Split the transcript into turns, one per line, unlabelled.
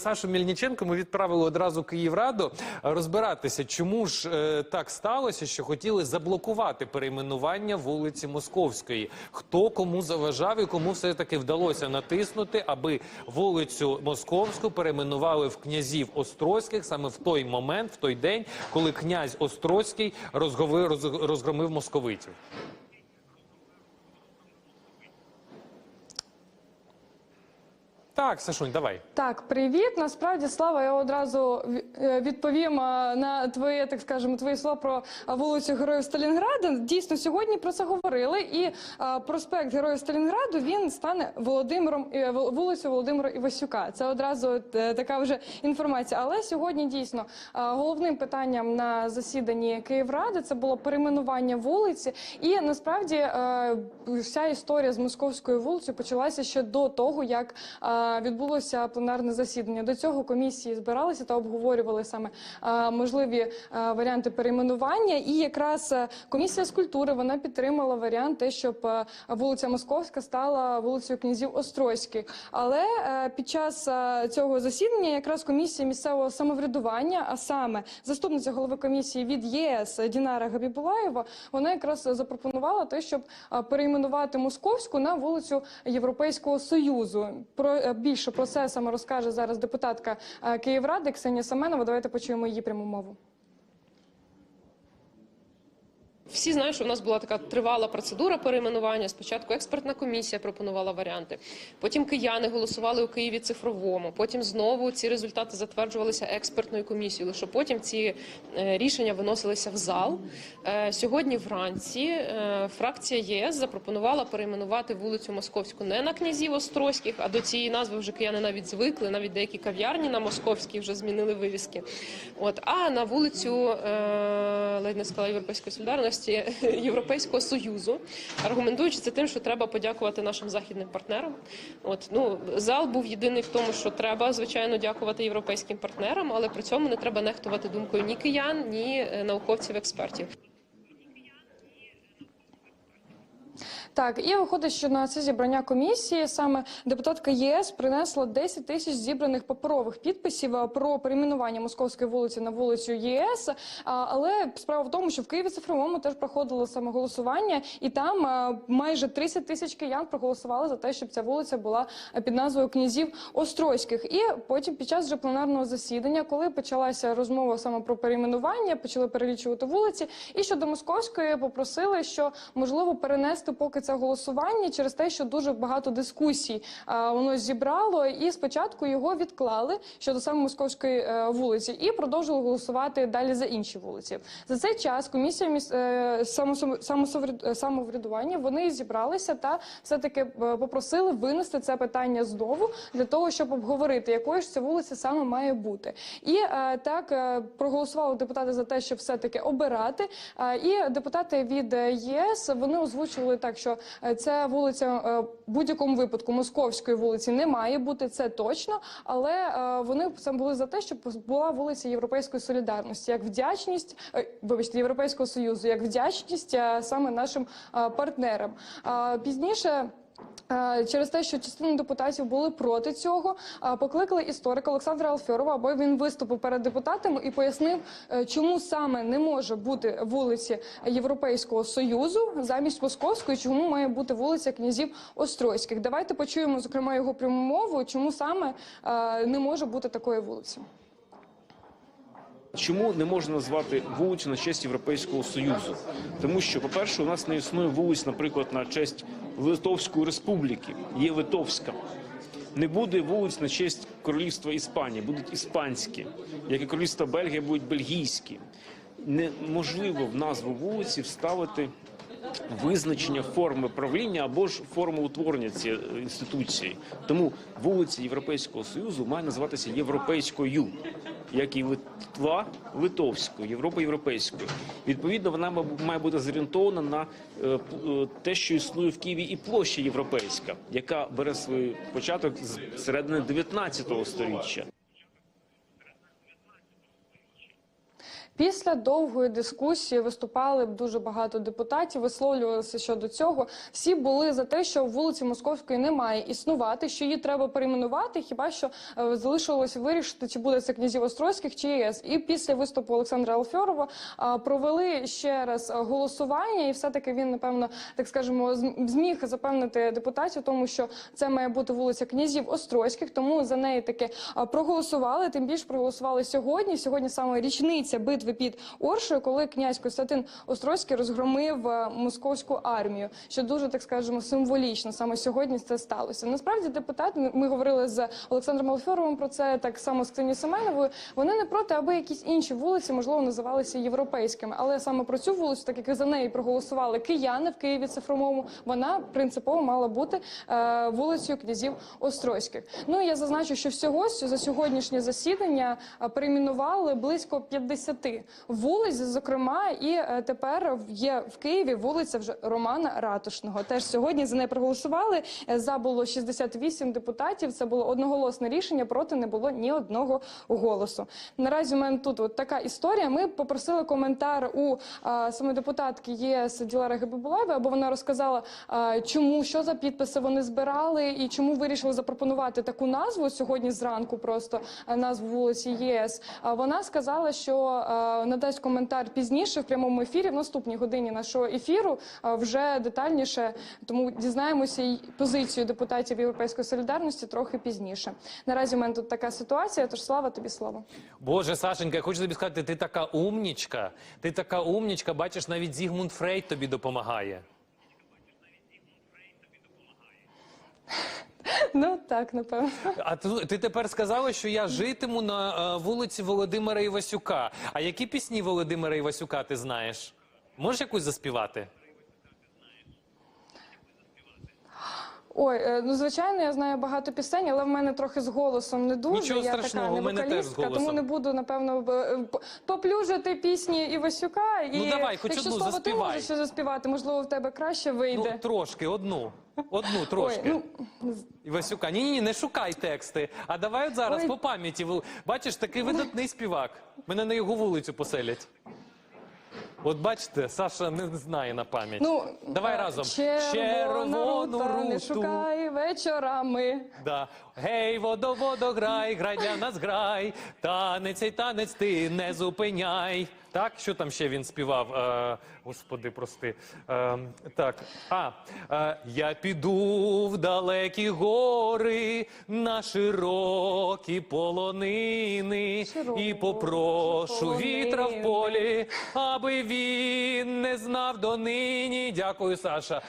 Сашу Мільниченко ми відправили одразу Київраду розбиратися, чому ж е, так сталося, що хотіли заблокувати перейменування вулиці Московської. Хто кому заважав і кому все таки вдалося натиснути, аби вулицю Московську перейменували в князів Острозьких саме в той момент, в той день, коли князь Острозький розгромив московитів. Так, Сашунь, давай.
Так, привіт. Насправді, Слава, я одразу е, відповім на твоє, так скажемо, твої слова про вулицю Героїв Сталінграда. Дійсно, сьогодні про це говорили. І а, проспект Героїв Сталінграду він стане Володимиром е, вул- вулицею Володимира Івасюка. Це одразу е, така вже інформація. Але сьогодні дійсно головним питанням на засіданні Київради це було перейменування вулиці. І насправді е, вся історія з московською вулицею почалася ще до того, як е, відбулося пленарне засідання. До цього комісії збиралися та обговорювали саме можливі варіанти перейменування. І якраз комісія з культури вона підтримала варіант, те, щоб вулиця Московська стала вулицею князів Острозьких. Але під час цього засідання якраз комісія місцевого самоврядування, а саме заступниця голови комісії від ЄС Дінара Габібулаєва, вона якраз запропонувала те, щоб перейменувати Московську на вулицю Європейського Союзу. Про е, більше про це саме розкаже зараз депутатка е, Київради Ксенія Семенова. Давайте почуємо її пряму мову.
Всі знають, що в нас була така тривала процедура перейменування. Спочатку експертна комісія пропонувала варіанти. Потім кияни голосували у Києві цифровому. Потім знову ці результати затверджувалися експертною комісією. Лише потім ці е, рішення виносилися в зал. Е, Сьогодні вранці е, фракція ЄС запропонувала перейменувати вулицю Московську не на князів Острозьких, а до цієї назви вже кияни навіть звикли. Навіть деякі кав'ярні на Московській вже змінили вивіски. От а на вулицю ледь не сказала Європейської солідарності Європейського союзу, аргументуючи це тим, що треба подякувати нашим західним партнерам. От ну зал був єдиний в тому, що треба звичайно дякувати європейським партнерам, але при цьому не треба нехтувати думкою ні киян, ні е, науковців експертів.
Так, і виходить, що на це зібрання комісії саме депутатка ЄС принесла 10 тисяч зібраних паперових підписів е, про перейменування московської вулиці на вулицю ЄС. Але справа в тому, що в Києві цифровому теж проходило саме голосування, і там е, майже 30 тисяч киян проголосували за те, щоб ця вулиця була е, під назвою князів Острозьких. І потім, під час вже пленарного засідання, коли почалася розмова саме про перейменування, почали перелічувати вулиці. І щодо московської попросили, що можливо перенести поки це голосування через те, що дуже багато дискусій а, воно зібрало, і спочатку його відклали щодо саме московської е, вулиці, і продовжили голосувати далі за інші вулиці. За цей час комісія міс... е, е, самоврядування вони зібралися та все таки попросили винести це питання знову для того, щоб обговорити, якою ж ця вулиця саме має бути. І е, так е, проголосували депутати за те, щоб все таки обирати. Е, і депутати від е, ЄС вони озвучували так, що е, ця вулиця е, будь-якому випадку московської вулиці не має бути, це точно. Але е, вони сам були за те, щоб була вулиця Європейської солідарності, як вдячність, е, вибачте, Європейського союзу, як вдячність саме нашим партнерам. Пізніше. Е, Через те, що частина депутатів були проти цього, е, покликали історика Олександра Алфьорова, аби він виступив перед депутатами і пояснив, е, чому саме не може бути вулиці Європейського союзу замість московської, чому має бути вулиця князів Острозьких. Давайте почуємо зокрема його пряму чому саме не може бути такої вулиці.
Чому не можна назвати вулицю на честь Європейського Союзу? Тому що, по-перше, у нас не існує вулиць, наприклад, на честь Литовської Республіки, є Литовська. Не буде вулиць на честь Королівства Іспанії, будуть іспанські, як і Королівства Бельгія будуть бельгійські. Неможливо в назву вулиці вставити визначення форми правління або ж форми утворення цієї інституції. Тому вулиця Європейського Союзу має називатися Європейською, як і Литва Литовською, Європа Європейською. Відповідно, вона має бути зорієнтована на е, е, те, що існує в Києві, і площа європейська, яка бере свій початок з середини 19 століття.
Після довгої дискусії виступали дуже багато депутатів, висловлювалися щодо цього. Всі були за те, що вулиці Московської не має існувати, що її треба перейменувати. Хіба що е, залишилось вирішити, чи буде це князів Острозьких чи ЄС. І після виступу Олександра Алфьорова провели ще раз голосування, і все таки він напевно так скажемо зм- зміг запевнити депутатів, тому що це має бути вулиця князів Острозьких. Тому за неї таки проголосували. Тим більше проголосували сьогодні. Сьогодні саме річниця битви під Оршею, коли князь Костянтин Острозький розгромив е, московську армію, що дуже так скажемо символічно. Саме сьогодні це сталося. Насправді депутати ми говорили з Олександром Алфьоровим про це так само з Ксенією Семеновою. Вони не проти, аби якісь інші вулиці можливо називалися європейськими, але саме про цю вулицю, так як за неї проголосували кияни в Києві цифровому, вона принципово мала бути е, вулицею князів Острозьких. Ну я зазначу, що всього за сьогоднішнє засідання е, перейменували близько 50 вулиць, зокрема, і е, тепер є в Києві вулиця вже Романа Ратушного. Теж сьогодні за неї проголосували. Е, За було 68 депутатів. Це було одноголосне рішення. Проти не було ні одного голосу. Наразі у мене тут от така історія. Ми попросили коментар у а, саме депутатки ЄС Ділари Габибулаєвої, або вона розказала, чому що за підписи вони збирали і чому вирішили запропонувати таку назву сьогодні зранку. Просто назву вулиці ЄС. А вона сказала, що а, надасть коментар пізніше в прямому ефірі в наступній годині нашого ефіру. вже детальніше, тому дізнаємося й позицію депутатів Європейської солідарності трохи пізніше. Наразі у мене тут така ситуація. Тож слава тобі слово.
Боже, Сашенька, я хочу тобі сказати, ти така умнічка. Ти така умнічка. Бачиш, навіть Зігмунд Фрейд тобі допомагає.
Ну так, напевно.
А ти, ти тепер сказала, що я житиму на е, вулиці Володимира Івасюка. А які пісні Володимира Івасюка ти знаєш? Можеш якусь заспівати?
Ой, е, ну звичайно, я знаю багато пісень, але в мене трохи з голосом не дуже.
Нічого
я
страшного,
така не вокалістка, тому не буду напевно е, поплюжити пісні Івасюка. І
Ну, давай, хоч
якщо
одну
слово ти
заспівай.
можеш ще заспівати, можливо, в тебе краще вийде.
Ну, трошки, одну. Одну, трошки.
Ой, ну
Івасюка, ні, ні, ні, не шукай тексти. А давай от зараз
Ой.
по пам'яті. Бачиш, такий видатний співак. Мене на його вулицю поселять. От бачите, Саша не знає на пам'ять.
ну
давай
е,
разом.
Червону рута, не шукай вечорами.
Да. Гей, водо, водо, грай, грай для нас грай. Танець цей танець ти не зупиняй. Так, що там ще він співав? Е, господи, прости. Е, так. А, е, я піду в далекі гори на широкі полонини
Широкі
і попрошу вітра в полі, аби він не знав донині. Дякую, Саша.